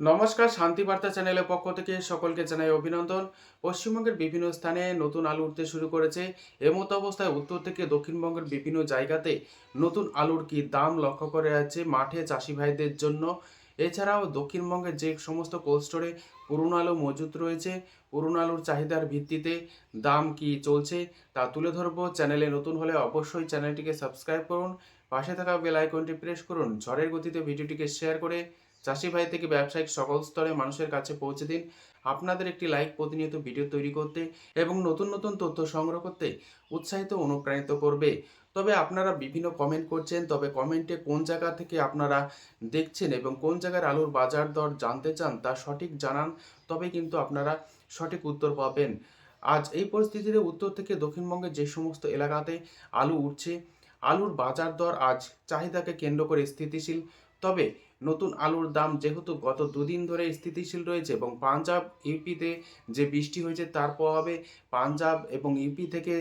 নমস্কার শান্তিবার্তা চ্যানেলের পক্ষ থেকে সকলকে জানাই অভিনন্দন। পশ্চিমবঙ্গের বিভিন্ন স্থানে নতুন আলু উঠতে শুরু করেছে। এমতো অবস্থায় উত্তর থেকে দক্ষিণবঙ্গের বিভিন্ন জায়গাতে নতুন আলুর কি দাম লক্ষ্য করে আছে মাঠে চাষি ভাইদের জন্য? এছাড়াও দক্ষিণবঙ্গের যে সমস্ত কোল্ড স্টোরে পুরনো আলু মজুত রয়েছে, পুরনো আলুর চাহিদার ভিত্তিতে দাম কি চলছে তা তুলে ধরবো। চ্যানেলে নতুন হলে অবশ্যই চ্যানেলটিকে সাবস্ক্রাইব করুন। পাশে থাকা বেল আইকনটি প্রেস করুন। ঝড়ের গতিতে ভিডিওটিকে শেয়ার করে চাষি ভাই থেকে ব্যবসায়িক সকল স্তরে মানুষের কাছে পৌঁছে দিন। আপনাদের একটি লাইক প্রতিনিয়ত ভিডিও তৈরি করতে এবং নতুন নতুন তথ্য সংগ্রহ করতে উৎসাহিত অনুপ্রাণিত করবে। তবে আপনারা বিভিন্ন কমেন্ট করছেন, তবে কমেন্টে কোন জায়গা থেকে আপনারা দেখছেন এবং কোন জায়গার আলুর বাজার দর জানতে চান তা সঠিক জানান, তবে কিন্তু আপনারা সঠিক উত্তর পাবেন। আজ এই পরিস্থিতিতে উত্তর থেকে দক্ষিণবঙ্গের যে সমস্ত এলাকাতে আলু উঠছে, আলুর বাজার দর আজ চাহিদাকে কেন্দ্র করে স্থিতিশীল। তবে নতুন আলুর দাম যেহেতু গত দুদিন ধরে স্থিতিশীল রয়েছে এবং পাঞ্জাব ইউপিতে যে বৃষ্টি হয়েছে তার প্রভাবে পাঞ্জাব এবং ইউপি থেকে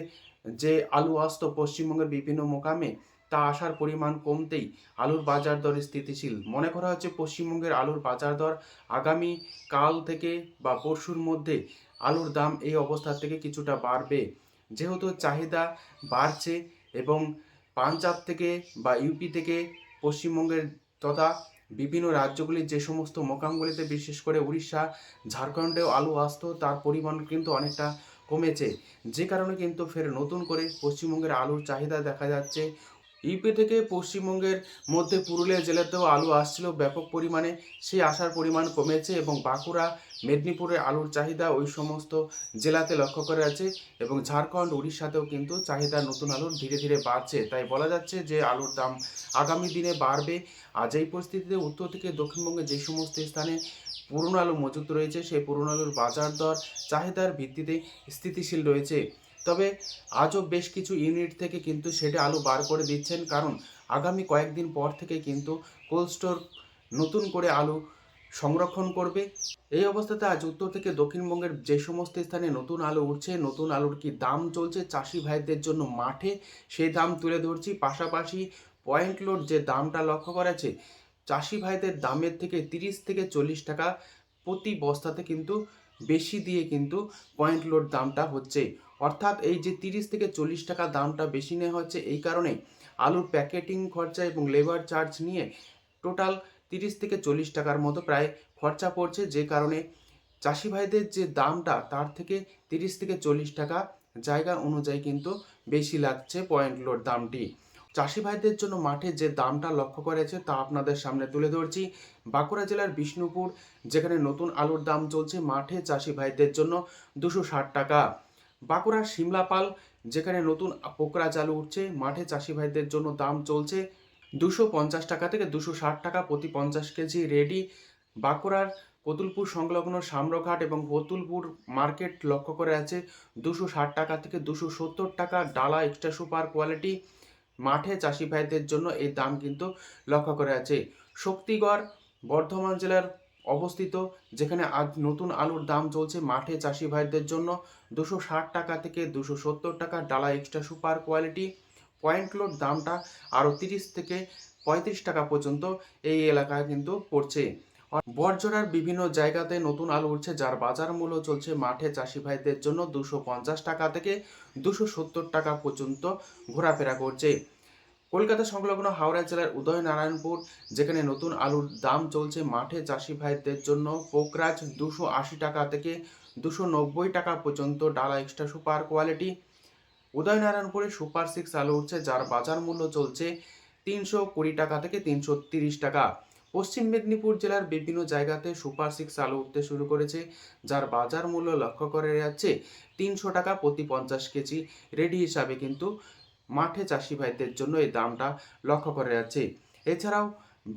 যে আলু আসতো পশ্চিমবঙ্গের বিভিন্ন মোকামে, তা আসার পরিমাণ কমতেই আলুর বাজার দর স্থিতিশীল। মনে করা হচ্ছে পশ্চিমবঙ্গের আলুর বাজার দর আগামী কাল থেকে বা পরশুর মধ্যে আলুর দাম এই অবস্থা থেকে কিছুটা বাড়বে। যেহেতু চাহিদা বাড়ছে এবং পাঞ্জাব থেকে বা ইউপি থেকে পশ্চিমবঙ্গের তথা বিভিন্ন রাজ্যগুলির যে সমস্ত মোকামগুলিতে বিশেষ করে উড়িষ্যা ঝাড়খণ্ডেও আলু আসতো, তার পরিমাণ কিন্তু অনেকটা কমেছে। যে কারণে কিন্তু ফের নতুন করে পশ্চিমবঙ্গের আলুর চাহিদা দেখা যাচ্ছে। ইউপি থেকে পশ্চিমবঙ্গের মধ্যে পুরুলিয়া জেলাতেও আলু আসছিল ব্যাপক পরিমাণে। সেই আসার পরিমাণ কমেছে এবং বাঁকুড়া, মেদিনীপুরের আলুর চাহিদা ওই সমস্ত জেলাতে লক্ষ্য করে আছে এবং ঝাড়খণ্ড, উড়িষ্যাতেও কিন্তু চাহিদা নতুন আলুর ধীরে ধীরে বাড়ছে। তাই বলা যাচ্ছে যে আলুর দাম আগামী দিনে বাড়বে। আজ এই পরিস্থিতিতে উত্তর থেকে দক্ষিণবঙ্গে যে সমস্ত স্থানে পুরনো আলু মজুত রয়েছে, সেই পুরনো আলুর বাজার দর, চাহিদার ভিত্তিতে স্থিতিশীল রয়েছে। তবে আজও বেশ কিছু ইউনিট থেকে কিন্তু সেটা আলু বার করে দিচ্ছেন। কারণ আগামী কয়েকদিন পর থেকে কিন্তু কোল্ড স্টোর নতুন করে আলু সংরক্ষণ করবে। এই অবস্থাতে আজ উত্তর থেকে দক্ষিণবঙ্গের যে সমস্ত স্থানে নতুন আলু উঠছে, নতুন আলুর কি দাম চলছে চাষি ভাইদের জন্য মাঠে, সেই দাম তুলে ধরছি। পাশাপাশি পয়েন্ট লোড যে দামটা লক্ষ্য করেছে চাষি ভাইদের দামের থেকে তিরিশ থেকে চল্লিশ টাকা প্রতি বস্তাতে কিন্তু বেশি দিয়ে কিন্তু পয়েন্ট লোড দামটা হচ্ছে। অর্থাৎ এই যে তিরিশ থেকে চল্লিশ টাকা দামটা বেশি নেওয়া হচ্ছে, এই কারণে আলুর প্যাকেটিং খরচা এবং লেবার চার্জ নিয়ে টোটাল তিরিশ থেকে চল্লিশ টাকার মতো প্রায় খরচা পড়ছে, যে কারণে চাষি ভাইদের যে দামটা, তার থেকে তিরিশ থেকে চল্লিশ টাকা জায়গা অনুযায়ী কিন্তু বেশি লাগছে পয়েন্ট লোড দামটি। চাষি ভাইদের জন্য মাঠে যে দামটা লক্ষ্য করেছে তা আপনাদের সামনে তুলে ধরছি। বাঁকুড়া জেলার বিষ্ণুপুর, যেখানে নতুন আলুর দাম চলছে, মাঠে চাষি ভাইদের জন্য দুশো ষাট টাকা। বাঁকুড়ার সিমলাপাল যেখানে নতুন পোকরা চালু উঠছে, মাঠে চাষি ভাইদের জন্য দাম চলছে দুশো পঞ্চাশ টাকা থেকে দুশো ষাট টাকা প্রতি পঞ্চাশ কেজি রেডি। বাঁকুড়ার কতুলপুর সংলগ্ন সাম্রঘাট এবং কতুলপুর মার্কেট লক্ষ্য করে আছে দুশো ষাট টাকা থেকে দুশো সত্তর টাকা ডালা এক্সট্রা সুপার কোয়ালিটি মাঠে চাষি ভাইদের জন্য এই দাম কিন্তু লক্ষ্য করে আছে। শক্তিগড়, বর্ধমান জেলার অবস্থিত, যেখানে আজ নতুন আলুর দাম চলছে মাঠে চাষি ভাইদের জন্য। দুশো ষাট টাকা থেকে দুশো সত্তর টাকা ডালা extra super quality point load দামটা আরও তিরিশ থেকে পঁয়ত্রিশ টাকা পর্যন্ত এই এলাকায় কিন্তু পড়ছে। বরজোড়ার বিভিন্ন জায়গাতে নতুন আলু উঠছে, যার বাজার মূল্য চলছে মাঠে চাষি ভাইদের জন্য দুশো পঞ্চাশ টাকা থেকে দুশো সত্তর টাকা পর্যন্ত ঘোরাফেরা করছে। কলকাতা সংলগ্ন হাওড়া জেলার উদয়নারায়ণপুর, যেখানে নতুন আলুর দাম চলছে মাঠে চাষি ভাইদের জন্য পোকরাজ দুশো আশি টাকা থেকে দুশো নব্বই টাকা পর্যন্ত ডালা এক্সট্রা সুপার কোয়ালিটি। উদয়নারায়ণপুরে সুপার সিক্স আলু উঠছে, যার বাজার মূল্য চলছে তিনশো কুড়ি টাকা থেকে তিনশো তিরিশ টাকা। পশ্চিম মেদিনীপুর জেলার বিভিন্ন জায়গাতে সুপার সিক্স আলু উঠতে শুরু করেছে, যার বাজার মূল্য লক্ষ্য করে যাচ্ছে তিনশো টাকা প্রতি পঞ্চাশ কেজি। রেডি হিসাবে কিন্তু মাঠে চাষি ভাইদের জন্য এই দামটা লক্ষ্য করে যাচ্ছে। এছাড়াও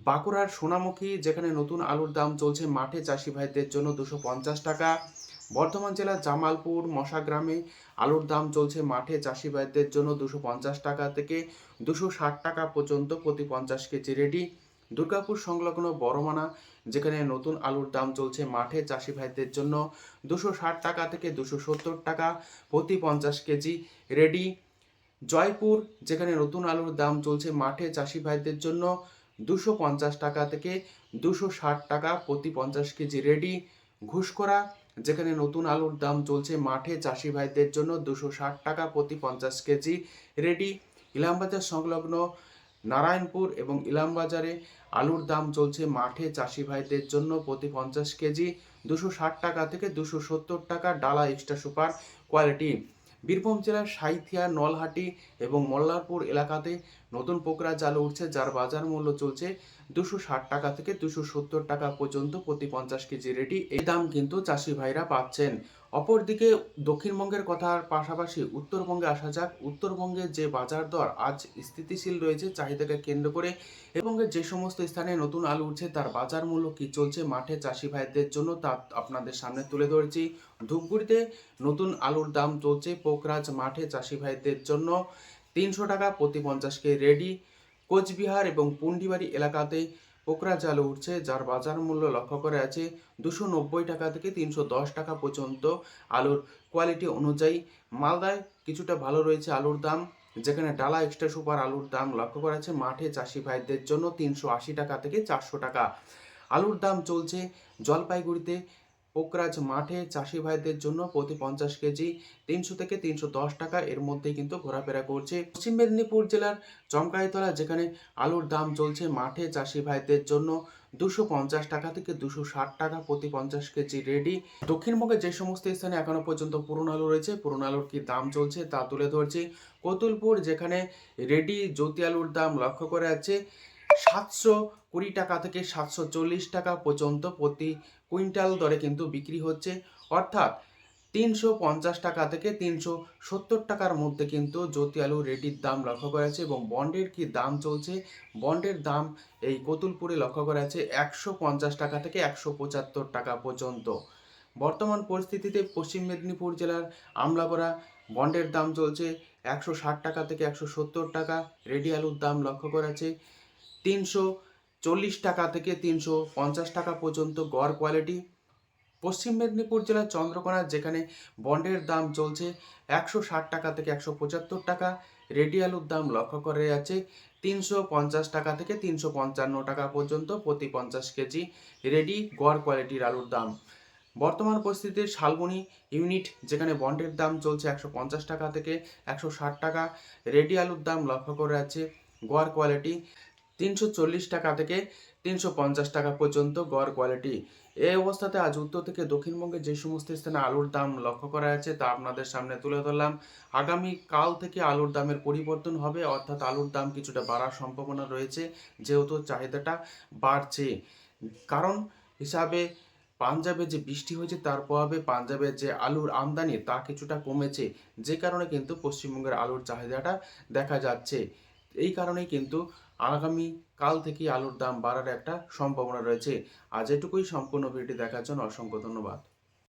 বাঁকুড়ার সোনামুখী, যেখানে নতুন আলুর দাম চলছে মাঠে চাষি ভাইদের জন্য দুশো পঞ্চাশ টাকা। বর্ধমান জেলার জামালপুর, মশাগ্রামে আলুর দাম চলছে মাঠে চাষি ভাইদের জন্য দুশো পঞ্চাশ টাকা থেকে দুশো ষাট টাকা পর্যন্ত প্রতি পঞ্চাশ কেজি রেডি। দুর্গাপুর সংলগ্ন বড়মানা, যেখানে নতুন আলুর দাম চলছে মাঠে চাষি ভাইদের জন্য দুশো ষাট টাকা থেকে দুশো সত্তর টাকা প্রতি পঞ্চাশ কেজি রেডি। জয়পুর, যেখানে নতুন আলুর দাম চলছে মাঠে চাষি ভাইদের জন্য দুশো পঞ্চাশ টাকা থেকে দুশো ষাট টাকা প্রতি পঞ্চাশ কেজি রেডি। ঘুষকরা যেখানে নতুন আলুর দাম চলছে মাঠে চাষি ভাইদের জন্য দুশো ষাট টাকা প্রতি পঞ্চাশ কেজি রেডি। ইলামবাজার সংলগ্ন নারায়ণপুর এবং ইলামবাজারে আলুর দাম চলছে মাঠে চাষি ভাইদের জন্য প্রতি পঞ্চাশ কেজি দুশো ষাট টাকা থেকে দুশো সত্তর টাকা ডালা এক্সট্রা সুপার কোয়ালিটি। বীরভূম জেলার সাঁইথিয়া নলহাটি এবং মল্লারপুর এলাকাতে নতুন পোকরা জাল উঠছে, যার বাজার মূল্য চলছে দুশো ষাট টাকা থেকে দুশো সত্তর টাকা পর্যন্ত প্রতি পঞ্চাশ কেজি রেডি এই দাম কিন্তু চাষি ভাইরা পাচ্ছেন। অপরদিকে দক্ষিণবঙ্গের কথার পাশাপাশি উত্তরবঙ্গে আসা যাক। উত্তরবঙ্গে যে বাজার দর আজ স্থিতিশীল রয়েছে চাহিদাকে কেন্দ্র করে, এবং যে সমস্ত স্থানে নতুন আলু উঠছে, তার বাজার মূল্য কি চলছে মাঠে চাষি ভাইদের জন্য তা আপনাদের সামনে তুলে ধরেছি। ধূপগুড়িতে নতুন আলুর দাম চলছে পোকরাজ মাঠে চাষি ভাইদের জন্য। তিনশো টাকা প্রতি পঞ্চাশকে রেডি। কোচবিহার এবং পুন্ডিবাড়ি এলাকাতে পোকরাজ আলু উঠছে, যার বাজার মূল্য লক্ষ্য করে আছে দুশো নব্বই টাকা থেকে তিনশো দশ টাকা পর্যন্ত আলুর কোয়ালিটি অনুযায়ী। মালদায় কিছুটা ভালো রয়েছে আলুর দাম, যেখানে ডালা এক্সট্রা সুপার আলুর দাম লক্ষ্য করা আছে মাঠে চাষি ভাইদের জন্য তিনশো আশি টাকা থেকে চারশো টাকা। আলুর দাম চলছে জলপাইগুড়িতে পোকরাজ মাঠে চাষি ভাইদের জন্য প্রতি পঞ্চাশ কেজি তিনশো থেকে তিনশো দশ টাকা এর মধ্যে কিন্তু ঘোরাফেরা করছে। পশ্চিম মেদিনীপুর জেলার চমকাইতলা, যেখানে আলুর দাম চলছে মাঠে চাষি ভাইদের জন্য দুশো পঞ্চাশ টাকা থেকে দুশো ষাট টাকা প্রতি পঞ্চাশ কেজি রেডি। দক্ষিণবঙ্গে যে সমস্ত স্থানে এখনও পর্যন্ত পুরনো আলু রয়েছে, পুরনো আলুর কি দাম চলছে তা তুলে ধরছি। কতুলপুর, যেখানে রেডি জ্যোতি আলুর দাম লক্ষ্য করে আছে সাতশো কুড়ি টাকা থেকে সাতশো চল্লিশ টাকা পর্যন্ত প্রতি কুইন্টাল দরে কিন্তু বিক্রি হচ্ছে। অর্থাৎ তিনশো পঞ্চাশ টাকা থেকে তিনশো সত্তর টাকার মধ্যে কিন্তু জ্যোতি আলু রেডির দাম লক্ষ্য করা আছে এবং বন্ডের কি দাম চলছে? বন্ডের দাম এই কতুলপুরে লক্ষ্য করা আছে একশো পঞ্চাশ টাকা থেকে একশো পঁচাত্তর টাকা পর্যন্ত। বর্তমান পরিস্থিতিতে পশ্চিম মেদিনীপুর জেলার আমলাগড়া বন্ডের দাম চলছে একশো ষাট টাকা থেকে একশো সত্তর টাকা। রেডি আলুর দাম লক্ষ্য করা আছে তিনশো চল্লিশ টাকা থেকে তিনশো পঞ্চাশ টাকা পর্যন্ত গড় কোয়ালিটি পশ্চিম মেদিনীপুর জেলার চন্দ্রকোনা, যেখানে বন্ডের দাম চলছে একশো ষাট টাকা থেকে একশো পঁচাত্তর টাকা রেডি আলুর দাম লক্ষ্য করে যাচ্ছে তিনশো পঞ্চাশ টাকা থেকে তিনশো পঞ্চান্ন টাকা পর্যন্ত প্রতি পঞ্চাশ কেজি রেডি গড় কোয়ালিটির আলুর দাম। বর্তমান পরিস্থিতিতে শালবনি ইউনিট যেখানে বন্ডের দাম চলছে একশো পঞ্চাশ টাকা থেকে একশো ষাট টাকা রেডি আলুর দাম লক্ষ্য করে আছে গড় কোয়ালিটি তিনশো চল্লিশ টাকা থেকে তিনশো পঞ্চাশ টাকা পর্যন্ত গড় কোয়ালিটি এই অবস্থাতে আজ উত্তর থেকে দক্ষিণবঙ্গে যে সমস্ত স্থানে আলুর দাম লক্ষ্য করা আছে তা আপনাদের সামনে তুলে ধরলাম। আগামী কাল থেকে আলুর দামের পরিবর্তন হবে, অর্থাৎ আলুর দাম কিছুটা বাড়ার সম্ভাবনা রয়েছে, যেহেতু চাহিদাটা বাড়ছে। কারণ হিসাবে পাঞ্জাবে যে বৃষ্টি হয়েছে, তার প্রভাবে পাঞ্জাবের যে আলুর আমদানি, তা কিছুটা কমেছে। যে কারণে কিন্তু পশ্চিমবঙ্গের আলুর চাহিদাটা দেখা যাচ্ছে। এই কারণেই কিন্তু আগামী কাল থেকে আলুর দাম বাড়ার একটা সম্ভাবনা রয়েছে। আজ এটুকুই। সম্পূর্ণ ভিডিওটি দেখার জন্য অসংখ্য ধন্যবাদ।